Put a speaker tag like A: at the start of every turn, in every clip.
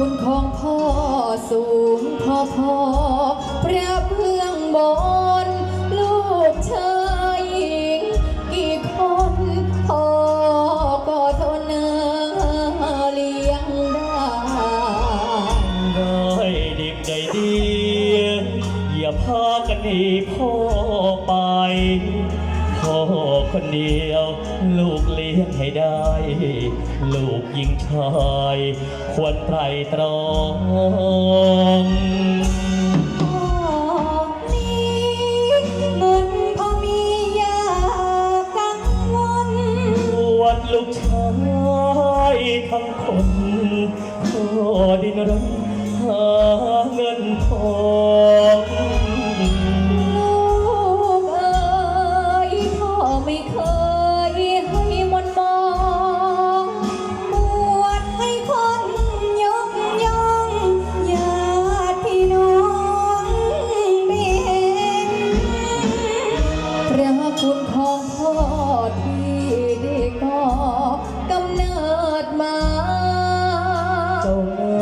A: คุณของพ่อสูงพอพอพระเพื่องบน ลูกชายหญิงกี่คนพ่อก็ทนเนเลี้ยงได้
B: ได้ดิบได้ดี อย่าพากันหนีพ่อไป พ่อคนเดียว ลูกเลี้ยงให้ได้ ลูกยิงชายควรไตรตรอง
A: พ่อนี้เงินพอมีอย่ากังวล
B: วัดลูกชายทั้งคนพ่อดินรนหา
A: คุณของพ่อที่ได้ก่อกำเนิดมา
B: เจ้านา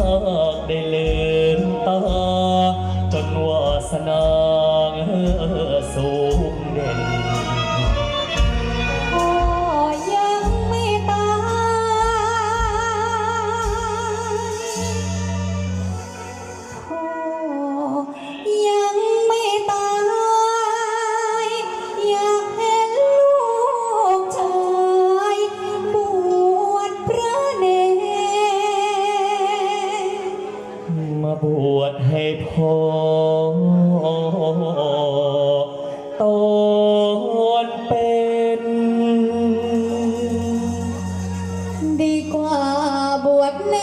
B: คได้ลืมตา จนวาสนา ดให้พ่อตอนเป็น
A: ดีกว่าบวชเน